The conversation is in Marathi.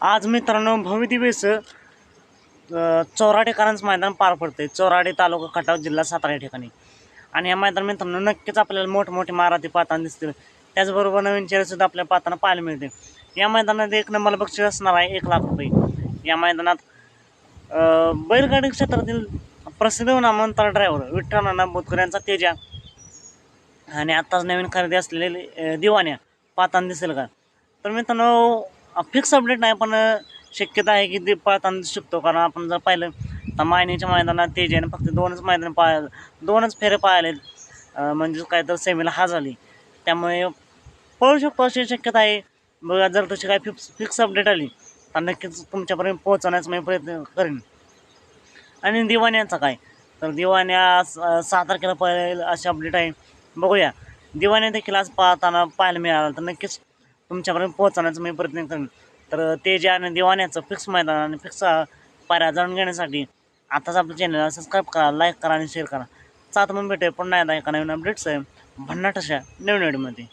आज मित्रांनो भव्यदिवेस चौराडेकरांचं मैदान पार पडतंय. चौराडे तालुका खटाव जिल्हा सातारा या ठिकाणी. आणि या मैदान मित्रांनो नक्कीच आपल्याला मोठमोठे माराती पाहताना दिसतील. त्याचबरोबर नवीन चेहरेसुद्धा आपल्याला पाहताना पाहायला मिळते या मैदानात एक नंबर बक्षीस असणार आहे एक लाख रुपये. या मैदानात बैलगाडी क्षेत्रातील प्रसिद्ध नामांतर ड्रायव्हर विठ्ठल नाना बोतकर यांचा तेजा आणि आत्ताच नवीन खरेदी असलेले दिवाण्या पाहताना दिसेल का? तर मित्रांनो फिक्स अपडेट नाही पण शक्यता आहे की ते पळताना दिसू शकतो. कारण आपण जर पाहिलं तर मायनीच्या मैदानात तेजाने फक्त दोनच मैदान पाहायला दोनच फेरे पाहिले म्हणजे काय तर सेमीला हा झाली. त्यामुळे पळू शकतो अशी शक्यता आहे. बघा जर तशी काय फिक्स फिक्स अपडेट आली तर नक्कीच तुमच्यापर्यंत पोहोचवण्याचा मी प्रयत्न करेन. आणि दिवाण्याचा काय? तर दिवाण्या सहा तारखेला पळेल अशी अपडेट आहे. बघूया. दिवाण्या देखील आज पाहताना पाहायला मिळालं तर नक्कीच तुमच्यापर्यंत पोहोचवण्याचा मी प्रयत्न करेन. तर ते जे आणि दिवाण्याचं फिक्स मैदान आणि फिक्स पायऱ्या जाणून घेण्यासाठी आताच आपलं चॅनल सबस्क्राईब करा लाईक करा आणि शेअर करा. चात मग भेटे पुन्हा एकदा एका नवीन अपडेट्स आहे भन्नाट अशा नवीन व्हिडिओमध्ये